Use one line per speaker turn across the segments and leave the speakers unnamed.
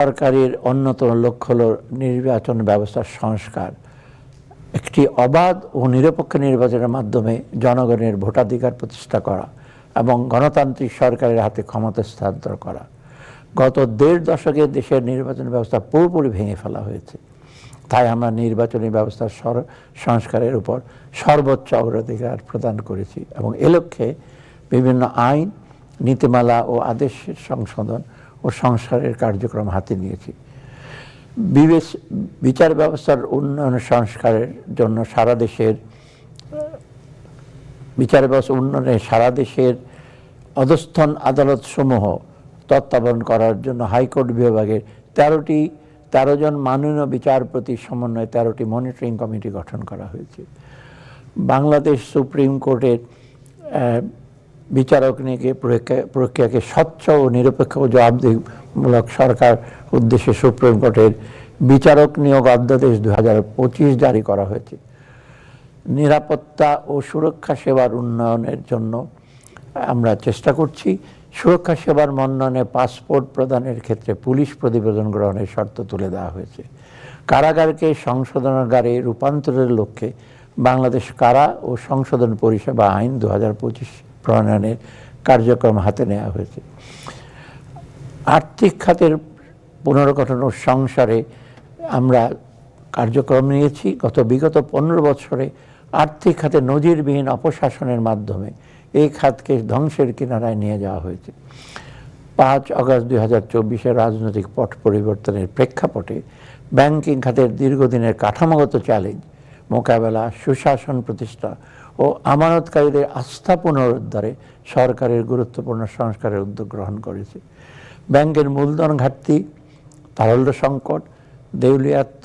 সরকারের অন্যতম লক্ষ্য হল নির্বাচন ব্যবস্থার সংস্কার। একটি অবাধ ও নিরপেক্ষ নির্বাচনের মাধ্যমে জনগণের ভোটাধিকার প্রতিষ্ঠা করা এবং গণতান্ত্রিক সরকারের হাতে ক্ষমতা স্থানান্তর করা। গত দেড় দশকে দেশের নির্বাচন ব্যবস্থা পুরোপুরি ভেঙে ফেলা হয়েছে। তাই আমরা নির্বাচনী ব্যবস্থার সংস্কারের উপর সর্বোচ্চ অগ্রাধিকার প্রদান করেছি এবং এ লক্ষ্যে বিভিন্ন আইন, নীতিমালা ও আদেশের সংশোধন ও সংস্কারের কার্যক্রম হাতে নিয়েছি। বিবেচ, বিচার ব্যবস্থার উন্নয়ন সংস্কারের জন্য সারা দেশের, বিচার ব্যবস্থা উন্নয়নে সারা দেশের অধস্থন আদালতসমূহ তত্ত্বাবধান করার জন্য হাইকোর্ট বিভাগের তেরোটি, তেরো জন মাননীয় বিচারপতি সমন্বয়ে তেরোটি মনিটরিং কমিটি গঠন করা হয়েছে। বাংলাদেশ সুপ্রিম কোর্টের বিচারক প্রক্রিয়া- প্রক্রিয়াকে স্বচ্ছ ও নিরপেক্ষ জবাবদিহিমূলক সরকার উদ্দেশ্যে সুপ্রিম কোর্টের বিচারক নিয়োগ অধ্যাদেশ দু হাজার পঁচিশ জারি করা হয়েছে। নিরাপত্তা ও সুরক্ষা সেবার উন্নয়নের জন্য আমরা চেষ্টা করছি। সুরক্ষা সেবার মন্নয়নে পাসপোর্ট প্রদানের ক্ষেত্রে পুলিশ প্রতিবেদন গ্রহণের শর্ত তুলে দেওয়া হয়েছে। কারাগারকে সংশোধনাগারে রূপান্তরের লক্ষ্যে বাংলাদেশ কারা ও সংশোধন পরিষেবা আইন দু হাজার পঁচিশ প্রণয়নের কার্যক্রম হাতে নেওয়া হয়েছে। আর্থিক খাতের পুনর্গঠন ও সংসারে আমরা কার্যক্রম নিয়েছি। গত বিগত পনেরো বছরে আর্থিক খাতে নজিরবিহীন অপশাসনের মাধ্যমে এই খাতকে ধ্বংসের কিনারায় নিয়ে যাওয়া হয়েছে। পাঁচ আগস্ট দুই হাজার চব্বিশের রাজনৈতিক পট পরিবর্তনের প্রেক্ষাপটে ব্যাংকিং খাতের দীর্ঘদিনের কাঠামোগত চ্যালেঞ্জ, মোকাবেলা, সুশাসন প্রতিষ্ঠা ও আমানতকারীদের আস্থা পুনরুদ্ধারে সরকারের গুরুত্বপূর্ণ সংস্কারের উদ্যোগ গ্রহণ করেছে। ব্যাংকের মূলধন ঘাটতি, তারল্য সংকট দেউলিয়াত্ম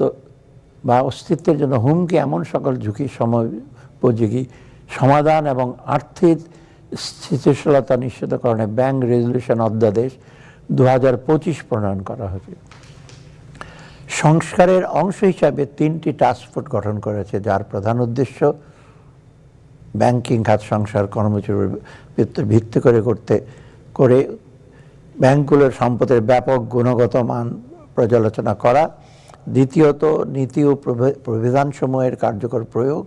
বা অস্তিত্বের জন্য হুমকি এমন সকল ঝুঁকি সময়োপযোগী সমাধান এবং আর্থিক স্থিতিশীলতা নিশ্চিতকরণে ব্যাংক রেজলিউশন অধ্যাদেশ দু হাজার পঁচিশ প্রণয়ন করা হয়েছে। সংস্কারের অংশ হিসাবে তিনটি টাস্কফোর্স গঠন করেছে, যার প্রধান উদ্দেশ্য ব্যাংকিং, খাত সংসার কর্মচারীর ভিত্তি- করে করতে, করে ব্যাংকগুলোর সম্পদের ব্যাপক গুণগত মান পর্যালোচনা করা। দ্বিতীয়ত, নীতি ও প্রবিধানসমূহের কার্যকর প্রয়োগ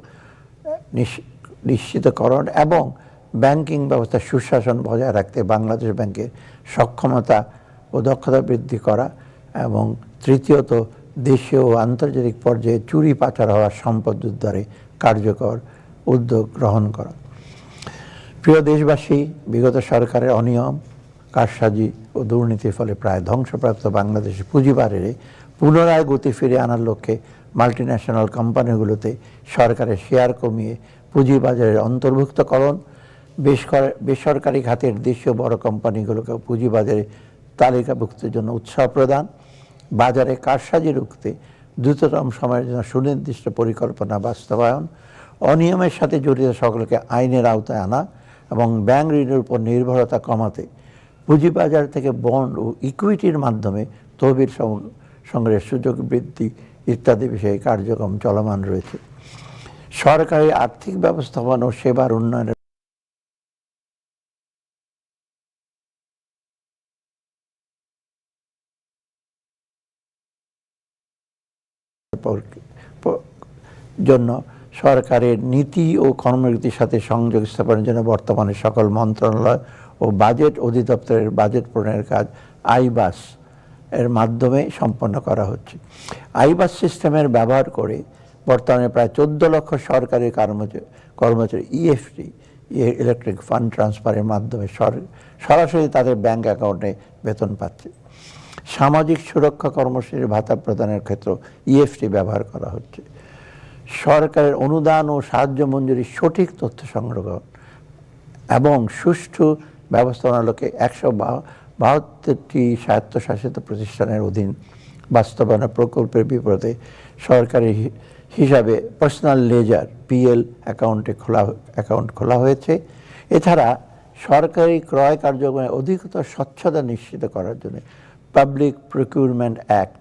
নিশ- নিশ্চিতকরণ এবং ব্যাংকিং ব্যবস্থা সুশাসন বজায় রাখতে বাংলাদেশ ব্যাংকের সক্ষমতা ও দক্ষতা বৃদ্ধি করা এবং তৃতীয়ত, দেশীয় ও আন্তর্জাতিক পর্যায়ে চুরি পাচার হওয়া সম্পদ উদ্ধারে কার্যকর উদ্যোগ গ্রহণ করা। প্রিয় দেশবাসী, বিগত সরকারের অনিয়ম, কারসাজি ও দুর্নীতির ফলে প্রায় ধ্বংসপ্রাপ্ত বাংলাদেশের পুঁজিবারের পুনরায় গতি ফিরিয়ে আনার লক্ষ্যে মাল্টিন্যাশনাল কোম্পানিগুলোতে সরকারের শেয়ার কমিয়ে পুঁজিবাজারের অন্তর্ভুক্তকরণ বেসর- বেসরকারি খাতের দেশীয় বড় কোম্পানিগুলোকে পুঁজিবাজারে তালিকাভুক্তির জন্য উৎসাহ প্রদান, বাজারে কারসাজি রুখতে দ্রুততম সময়ের জন্য সুনির্দিষ্ট পরিকল্পনা বাস্তবায়ন অনিয়মের সাথে জড়িত সকলকে আইনের আওতায় আনা এবং ব্যাংক ঋণের উপর নির্ভরতা কমাতে পুঁজিবাজার থেকে বন্ড ও ইকুইটির মাধ্যমে তহবিল সংগ্রহের সুযোগ বৃদ্ধি ইত্যাদি বিষয়ে কার্যক্রম চলমান রয়েছে। সরকারি আর্থিক ব্যবস্থাপনা ও সেবার উন্নয়নের জন্য সরকারের নীতি ও কর্মনীতির সাথে সংযোগ স্থাপনের জন্য বর্তমানে সকল মন্ত্রণালয় ও বাজেট অধিদপ্তরের বাজেট প্রণয়নের কাজ আইবাস এর মাধ্যমে সম্পন্ন করা হচ্ছে। আইবাস সিস্টেমের ব্যবহার করে বর্তমানে প্রায় চোদ্দ লক্ষ সরকারি কর্মচারী কর্মচারী E ইএফটি ইলেকট্রিক ফান্ড ট্রান্সফারের মাধ্যমে সর- সরাসরি তাদের ব্যাংক অ্যাকাউন্টে বেতন পাচ্ছে। সামাজিক সুরক্ষা কর্মসূচির ভাতা প্রদানের ক্ষেত্রে ইএফটি ব্যবহার করা হচ্ছে। সরকারের অনুদান ও সাহায্য মঞ্জুরির সঠিক তথ্য সংগ্রহ এবং সুষ্ঠু ব্যবস্থাপনার লক্ষ্যে একশো বাহাত্তরটি স্বায়ত্তশাসিত প্রতিষ্ঠানের অধীন বাস্তবায়ন প্রকল্পের বিপরীতে সরকারি হিসাবে পার্সোনাল লেজার পিএল অ্যাকাউন্টে খোলা অ্যাকাউন্ট খোলা হয়েছে। এছাড়া সরকারি ক্রয় কার্যক্রমে অধিকতর স্বচ্ছতা নিশ্চিত করার জন্য পাবলিক প্রকিউরমেন্ট অ্যাক্ট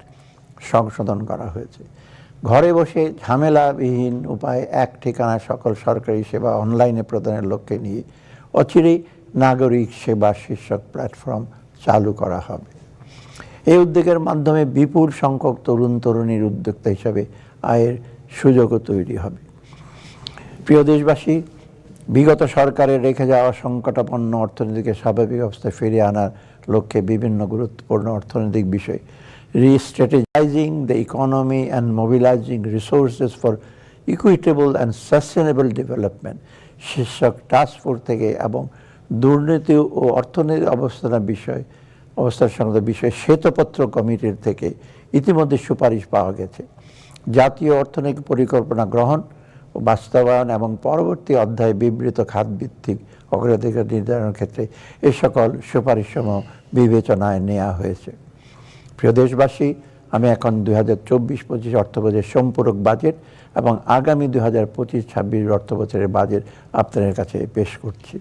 সংশোধন করা হয়েছে। ঘরে বসে ঝামেলাবিহীন উপায়ে এক ঠিকানায় সকল সরকারি সেবা অনলাইনে প্রদানের লক্ষ্যে নিয়ে অচিরেই নাগরিক সেবা শীর্ষক প্ল্যাটফর্ম চালু করা হবে। এই উদ্যোগের মাধ্যমে বিপুল সংখ্যক তরুণ তরুণীর উদ্যোক্তা হিসাবে আয়ের সুযোগও তৈরি হবে। প্রিয় দেশবাসী, বিগত সরকারের রেখে যাওয়া সংকটাপন্ন অর্থনীতিকে স্বাভাবিক অবস্থায় ফিরিয়ে আনার লক্ষ্যে বিভিন্ন গুরুত্বপূর্ণ অর্থনৈতিক বিষয় restrategizing the economy and mobilizing resources for equitable and sustainable development শীর্ষক টাস্ক ফোর্স থেকে এবং দুর্নীতি ও অর্থনৈতিক অবস্থানের বিষয়, অবস্থার সংক্রান্ত বিষয়ে শ্বেতপত্র কমিটির থেকে ইতিমধ্যে সুপারিশ পাওয়া গেছে। জাতীয় অর্থনৈতিক পরিকল্পনা গ্রহণ ও বাস্তবায়ন এবং পরবর্তী অধ্যায়ে বিবৃত খাতভিত্তিক অগ্রাধিকার নির্ধারণের ক্ষেত্রে এ সকল সুপারিশসমূহ বিবেচনায় নেওয়া হয়েছে। প্রিয় দেশবাসী, আমি এখন দুই হাজার চব্বিশ পঁচিশ অর্থবছরের সম্পূরক বাজেট এবং আগামী দুই হাজার পঁচিশ ছাব্বিশ অর্থবছরের বাজেট আপনাদের কাছে পেশ করছি।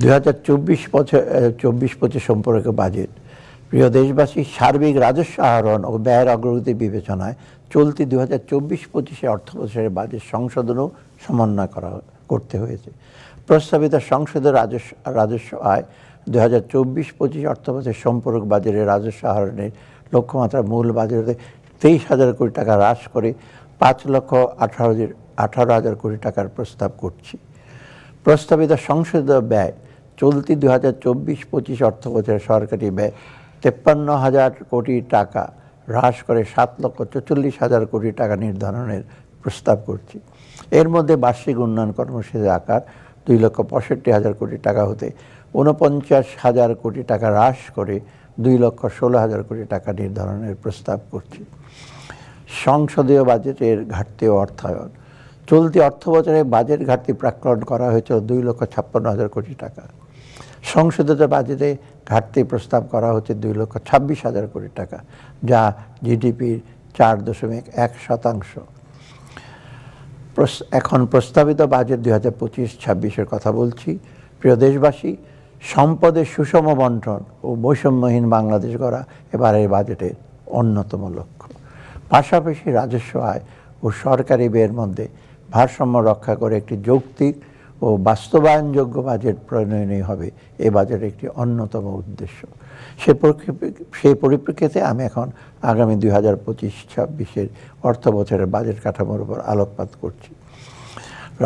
দুই হাজার চব্বিশ বছর চব্বিশ পঁচিশ সম্পর্কে বাজেট। প্রিয় দেশবাসী, সার্বিক রাজস্ব আহরণ ও ব্যয়ের অগ্রগতি বিবেচনায় চলতি দু হাজার চব্বিশ পঁচিশে অর্থ বছরের বাজেট সংশোধনও সমন্বয় করা, করতে হয়েছে। প্রস্তাবিত সংসদের রাজস্ব রাজস্ব আয় দু হাজার চব্বিশ, পঁচিশ অর্থ বছর সম্পর্ক বাজারের রাজস্ব আহরণের লক্ষ্যমাত্রা মূল বাজারে তেইশ হাজার কোটি টাকা হ্রাস করে পাঁচ লক্ষ আঠারো আঠারো হাজার কোটি টাকার প্রস্তাব করছি। প্রস্তাবিত সংসদীয় ব্যয় চলতি দু হাজার চব্বিশ, পঁচিশ অর্থ বছরের সরকারি ব্যয় তেপ্পান্ন হাজার কোটি টাকা হ্রাস করে সাত লক্ষ চল্লিশ হাজার কোটি টাকা নির্ধারণের প্রস্তাব করছি। এর মধ্যে বার্ষিক উন্নয়ন কর্মসূচির আকার দুই লক্ষ পঁয়ষট্টি হাজার কোটি টাকা হতে ঊনপঞ্চাশ হাজার কোটি টাকা হ্রাস করে দুই লক্ষ ষোলো হাজার কোটি টাকা নির্ধারণের প্রস্তাব করছি। সংসদীয় বাজেটের ঘাটতি অর্থায়ন। চলতি অর্থ বছরে বাজেট ঘাটতি প্রাক্কলন করা হয়েছিল দুই লক্ষ ছাপ্পান্ন হাজার কোটি টাকা। সংশোধিত বাজেটে ঘাটতি প্রস্তাব করা হচ্ছে দুই লক্ষ ছাব্বিশ হাজার কোটি টাকা, যা জিডিপির চার দশমিক এক শতাংশ। এখন প্রস্তাবিত বাজেট দুই হাজার পঁচিশ ছাব্বিশের কথা বলছি। প্রিয় দেশবাসী সম্পদের সুষম বন্টন ও বৈষম্যহীন বাংলাদেশ গড়া এবারের বাজেটের অন্যতম লক্ষ্য। পাশাপাশি রাজস্ব আয় ও সরকারি ব্যয়ের মধ্যে ভারসাম্য রক্ষা করে একটি যৌক্তিক ও বাস্তবায়নযোগ্য বাজেট প্রণয়নই হবে এ বাজেটের একটি অন্যতম উদ্দেশ্য। সে সেই পরিপ্রেক্ষিতে আমি এখন আগামী দুই হাজার পঁচিশ ছাব্বিশের অর্থ বছরের বাজেট কাঠামোর উপর আলোকপাত করছি।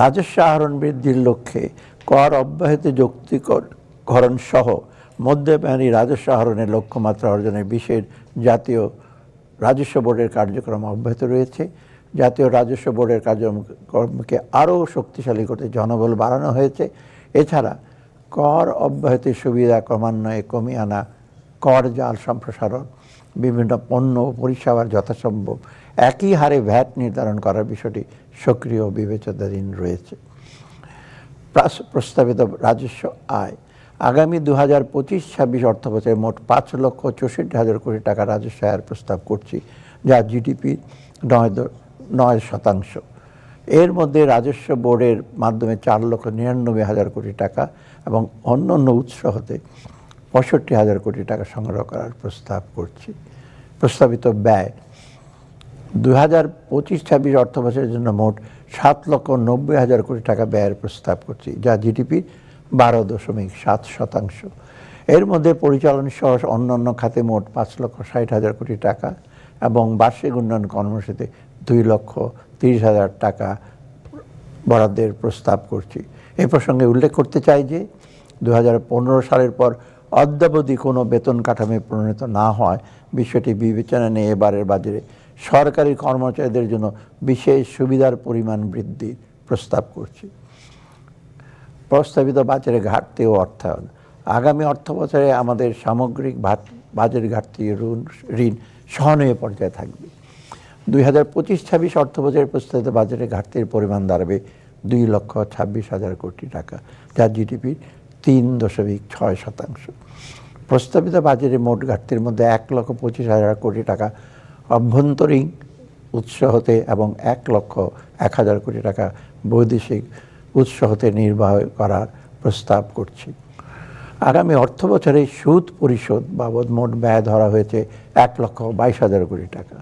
রাজস্ব আহরণ বৃদ্ধির লক্ষ্যে কর অব্যাহত যৌক্তিকরণ সহ মধ্যব্যানী রাজস্ব আহরণের লক্ষ্যমাত্রা অর্জনের বিশেষ জাতীয় রাজস্ব বোর্ডের কার্যক্রম অব্যাহত রয়েছে। জাতীয় রাজস্ব বোর্ডের কার্যক্রমকে আরও শক্তিশালী করতে জনবল বাড়ানো হয়েছে। এছাড়া কর অব্যাহতির সুবিধা ক্রমান্বয়ে কমিয়ে আনা, কর জাল সম্প্রসারণ, বিভিন্ন পণ্য ও পরিষেবার যথাসম্ভব একই হারে ভ্যাট নির্ধারণ করার বিষয়টি সক্রিয় বিবেচনাধীন রয়েছে। প্রস্তাবিত রাজস্ব আয় আগামী দু হাজার পঁচিশ ছাব্বিশ অর্থ বছরে মোট পাঁচ লক্ষ চৌষট্টি হাজার কোটি টাকা রাজস্ব আয়ের প্রস্তাব করছি, যা জিডিপি নয় নয় শতাংশ। এর মধ্যে রাজস্ব বোর্ডের মাধ্যমে চার লক্ষ নিরানব্বই হাজার কোটি টাকা এবং অন্য অন্য উৎস হতে পঁয়ষট্টি হাজার কোটি টাকা সংগ্রহ করার প্রস্তাব করছি। প্রস্তাবিত ব্যয় দু হাজার পঁচিশ ছাব্বিশ অর্থ বছরের জন্য মোট সাত লক্ষ নব্বই হাজার কোটি টাকা ব্যয়ের প্রস্তাব করছি, যা জিডিপির বারো দশমিক সাত শতাংশ। এর মধ্যে পরিচালন সহ অন্যান্য খাতে মোট পাঁচ লক্ষ ষাট হাজার কোটি টাকা এবং বার্ষিক উন্নয়ন কর্মসূচিতে দুই লক্ষ তিরিশ হাজার টাকা বরাদ্দের প্রস্তাব করছি। এ প্রসঙ্গে উল্লেখ করতে চাই যে দু হাজার পনেরো সালের পর অদ্যাবধি কোনো বেতন কাঠামো প্রণীত না হয়। বিষয়টি বিবেচনা নিয়ে এবারের বাজারে সরকারি কর্মচারীদের জন্য বিশেষ সুবিধার পরিমাণ বৃদ্ধির প্রস্তাব করছি। প্রস্তাবিত বাজারে ঘাটতি ও অর্থায়ন। আগামী অর্থ বছরে আমাদের সামগ্রিক বাজার ঘাটতি ঋণ ঋণ সহনীয় পর্যায়ে থাকবে। দুই হাজার পঁচিশ ছাব্বিশ অর্থ বছরের প্রস্তাবিত বাজারে ঘাটতির পরিমাণ দাঁড়াবে দুই লক্ষ ছাব্বিশ হাজার কোটি টাকা, যা জিডিপির তিন দশমিক ছয় শতাংশ। প্রস্তাবিত বাজারে মোট ঘাটতির মধ্যে এক লক্ষ পঁচিশ হাজার কোটি টাকা অভ্যন্তরীণ উৎস হতে এবং এক লক্ষ এক হাজার কোটি টাকা বৈদেশিক উৎস হতে নির্বাহ করার প্রস্তাব করছি। আগামী অর্থ বছরে সুদ পরিশোধ বাবদ মোট ব্যয় ধরা হয়েছে এক লক্ষ বাইশ হাজার কোটি টাকা।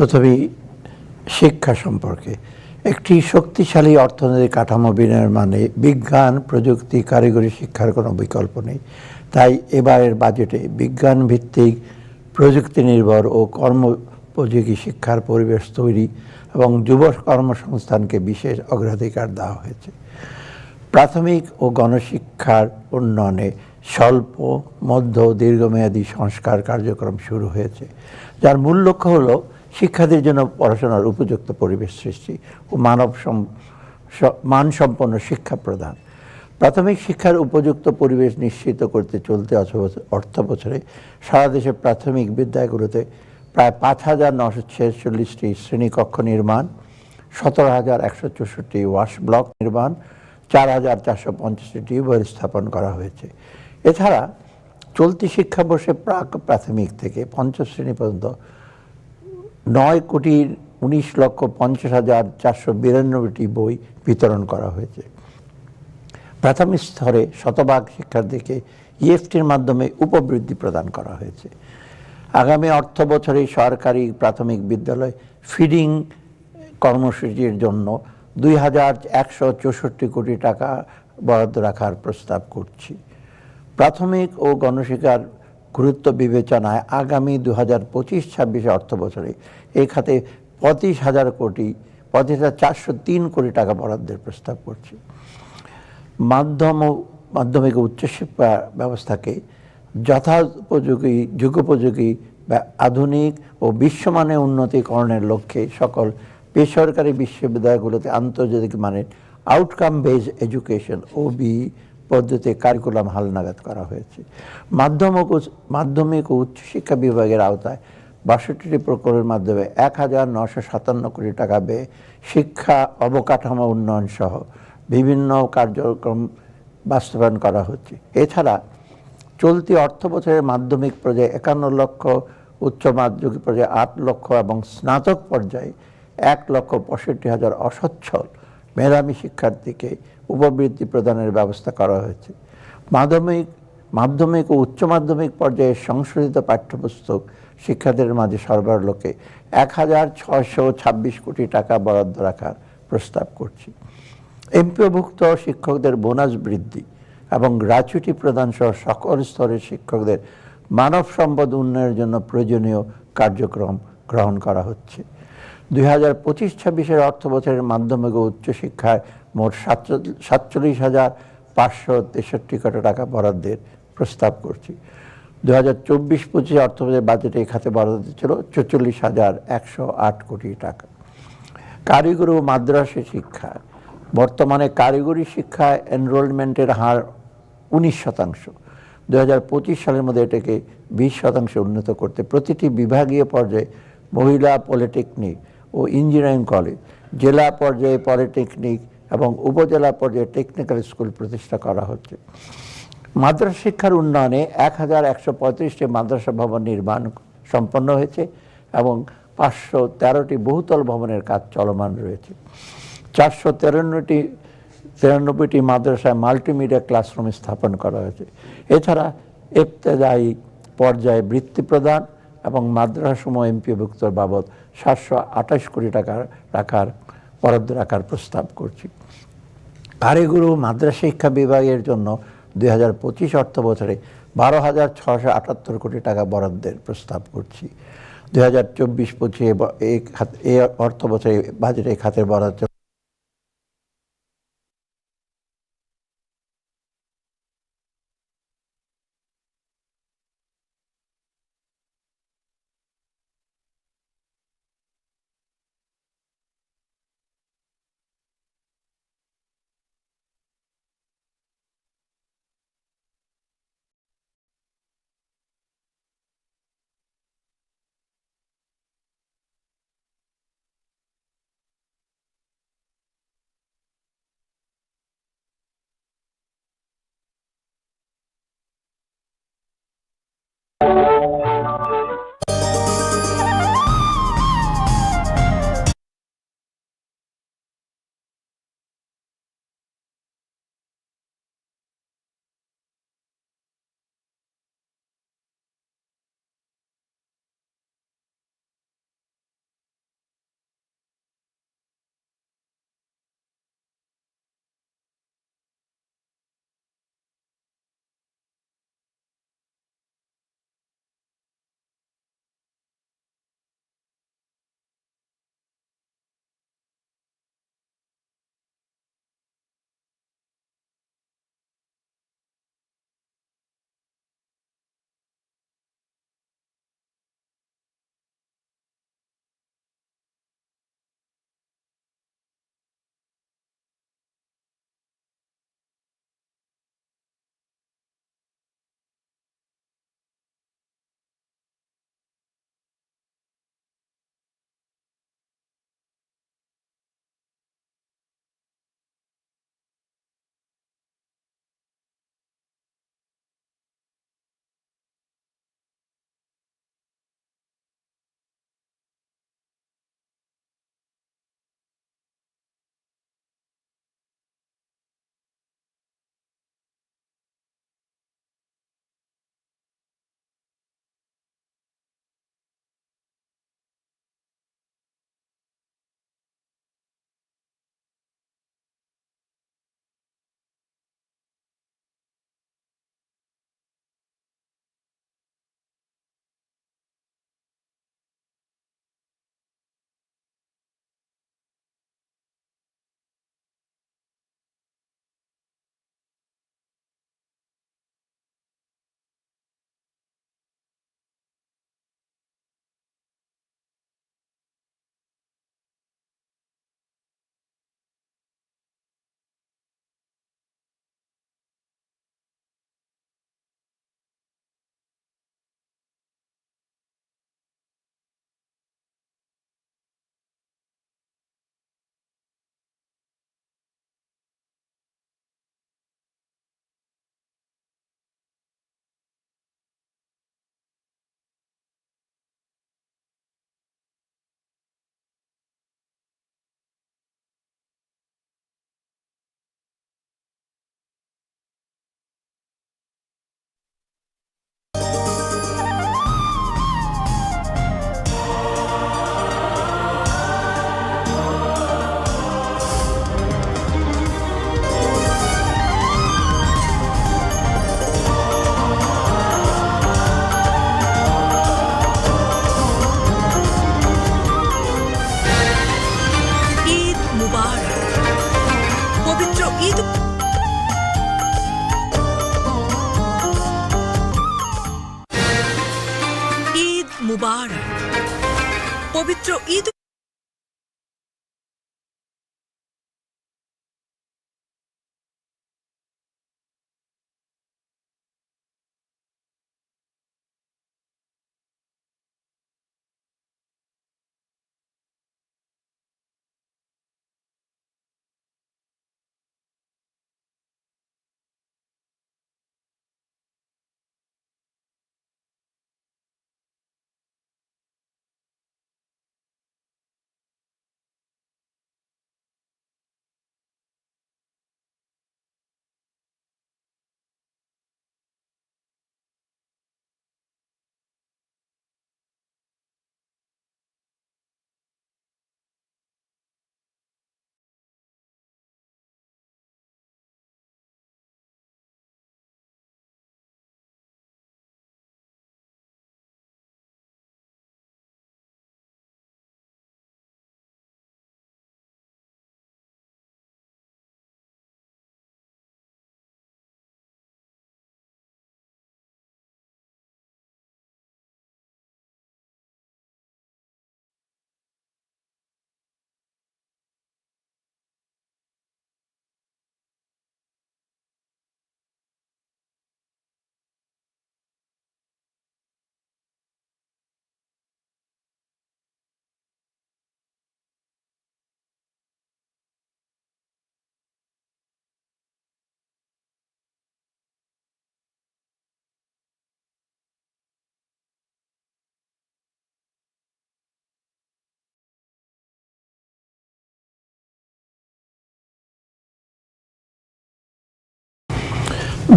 প্রথমেই শিক্ষা সম্পর্কে। একটি শক্তিশালী অর্থনৈতিক কাঠামো বিনয়ের মানে বিজ্ঞান, প্রযুক্তি, কারিগরি শিক্ষার কোনো বিকল্প নেই। তাই এবারের বাজেটে বিজ্ঞান ভিত্তিক প্রযুক্তি নির্ভর ও কর্মোপযোগী শিক্ষার পরিবেশ তৈরি এবং যুব কর্মসংস্থানকে বিশেষ অগ্রাধিকার দেওয়া হয়েছে। প্রাথমিক ও গণশিক্ষার উন্নয়নে স্বল্প, মধ্য দীর্ঘমেয়াদী সংস্কার কার্যক্রম শুরু হয়েছে। যার মূল লক্ষ্য হলো শিক্ষার্থীর জন্য পড়াশোনার উপযুক্ত পরিবেশ সৃষ্টি ও মানব সম- মানসম্পন্ন শিক্ষা প্রদান। প্রাথমিক শিক্ষার উপযুক্ত পরিবেশ নিশ্চিত করতে চলতে অর্থ বছরে সারা দেশে প্রাথমিক বিদ্যালয়গুলোতে প্রায় পাঁচ হাজার নশো ছেচল্লিশটি শ্রেণীকক্ষ নির্মাণ, সতেরো হাজার একশো চৌষট্টি ওয়াশ ব্লক নির্মাণ, চার হাজার চারশো পঞ্চাশটি টিউবওয়েল স্থাপন করা হয়েছে। এছাড়া চলতি শিক্ষাবর্ষে প্রাক প্রাথমিক থেকে পঞ্চম শ্রেণি পর্যন্ত নয় কোটি উনিশ লক্ষ পঞ্চাশ হাজার চারশো বিরানব্বইটি বই বিতরণ করা হয়েছে। প্রাথমিক স্তরে শতভাগ শিক্ষার্থীকে ইএফটির মাধ্যমে উপবৃদ্ধি প্রদান করা হয়েছে। আগামী অর্থ বছরে সরকারি প্রাথমিক বিদ্যালয় ফিডিং কর্মসূচির জন্য দুই হাজার একশো চৌষট্টি কোটি টাকা বরাদ্দ রাখার প্রস্তাব করছি। প্রাথমিক ও গণশিক্ষার গুরুত্ব বিবেচনায় আগামী দু হাজার পঁচিশ ছাব্বিশে অর্থ বছরে এই খাতে পঁচিশ হাজার কোটি, পঁচিশ হাজার চারশো তিন কোটি টাকা বরাদ্দের প্রস্তাব করছি। মাধ্যম ও মাধ্যমিক ও উচ্চশিক্ষা ব্যবস্থাকে যথোপযোগী, যুগোপযোগী বা আধুনিক ও বিশ্বমানে উন্নতিকরণের লক্ষ্যে সকল বেসরকারি বিশ্ববিদ্যালয়গুলোতে আন্তর্জাতিক মানের আউটকাম বেজ এডুকেশন ওবি পদ্ধতিতে কারিকুলাম হালনাগাদ করা হয়েছে। মাধ্যমিক মাধ্যমিক ও উচ্চশিক্ষা বিভাগের আওতায় বাষট্টিটি প্রকল্পের মাধ্যমে এক হাজার নশো সাতান্ন কোটি টাকা ব্যয়ে শিক্ষা অবকাঠামো উন্নয়ন সহ বিভিন্ন কার্যক্রম বাস্তবায়ন করা হচ্ছে। এছাড়া চলতি অর্থ বছরের মাধ্যমিক পর্যায়ে একান্ন লক্ষ, উচ্চ মাধ্যমিক পর্যায়ে আট লক্ষ এবং স্নাতক পর্যায়ে এক লক্ষ পঁয়ষট্টি হাজার অসচ্ছল মেধাবী শিক্ষার্থীকে উপবৃত্তি প্রদানের ব্যবস্থা করা হয়েছে। মাধ্যমিক মাধ্যমিক ও উচ্চ মাধ্যমিক পর্যায়ে সংশোধিত পাঠ্যপুস্তক শিক্ষার্থীদের মাঝে সরবরাহ লক্ষ্যে এক হাজার ছয়শো ছাব্বিশ কোটি টাকা বরাদ্দ রাখার প্রস্তাব করছি। এমপিওভুক্ত শিক্ষকদের বোনাস বৃদ্ধি এবং গ্র্যাচুইটি প্রদান সহ সকল স্তরের শিক্ষকদের মানব সম্পদ উন্নয়নের জন্য প্রয়োজনীয় কার্যক্রম গ্রহণ করা হচ্ছে। দুই হাজার পঁচিশ ছাব্বিশের অর্থ মাধ্যমিক ও উচ্চশিক্ষায় মোট সাতচল্লিশ হাজার পাঁচশো তেষট্টি কোটি টাকা বরাদ্দের প্রস্তাব করছি। দু হাজার চব্বিশ, পঁচিশ অর্থ বছরের বাজেটে এই খাতে বরাদ্দ ছিল চৌচল্লিশ হাজার একশো আট কোটি টাকা। কারিগরি ও মাদ্রাসা শিক্ষা বর্তমানে কারিগরি শিক্ষায় এনরোলমেন্টের হার উনিশ শতাংশ। দু হাজার পঁচিশ সালের মধ্যে এটাকে বিশ শতাংশে উন্নত করতে প্রতিটি বিভাগীয় পর্যায়ে মহিলা পলিটেকনিক ও ইঞ্জিনিয়ারিং কলেজ। জেলা পর্যায়ে পলিটেকনিক এবং উপজেলা পর্যায়ে টেকনিক্যাল স্কুল প্রতিষ্ঠা করা হচ্ছে। মাদ্রাসা শিক্ষার উন্নয়নে এক হাজার একশো পঁয়ত্রিশটি মাদ্রাসা ভবন নির্মাণ সম্পন্ন হয়েছে এবং পাঁচশো তেরোটি বহুতল ভবনের কাজ চলমান রয়েছে। চারশো তেরান্নটি তিরানব্বইটি মাদ্রাসায় মাল্টিমিডিয়া ক্লাসরুম স্থাপন করা হয়েছে। এছাড়া ইবতেদায়ী পর্যায়ে বৃত্তি প্রদান এবং মাদ্রাসাসমূহ এমপিভুক্ত বাবদ সাতশো আঠাশ কোটি টাকার রাখার, বরাদ্দ রাখার প্রস্তাব করছি। কারিগুরু মাদ্রাসা শিক্ষা বিভাগের জন্য দুই হাজার পঁচিশ অর্থ বছরে বারো হাজার ছশো আটাত্তর কোটি টাকা বরাদ্দের প্রস্তাব করছি। দুই হাজার চব্বিশ পঁচিশে এই অর্থ বছরে বাজেটে খাতের বরাদ্দ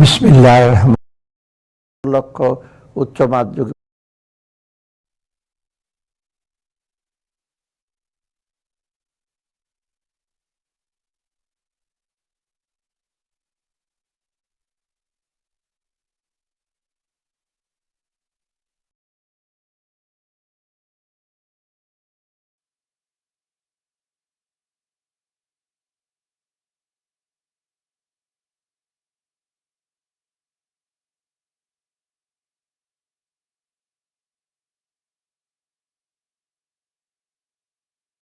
বিসমিল্লাহ লক্ষ্য উচ্চ মাধ্যমিক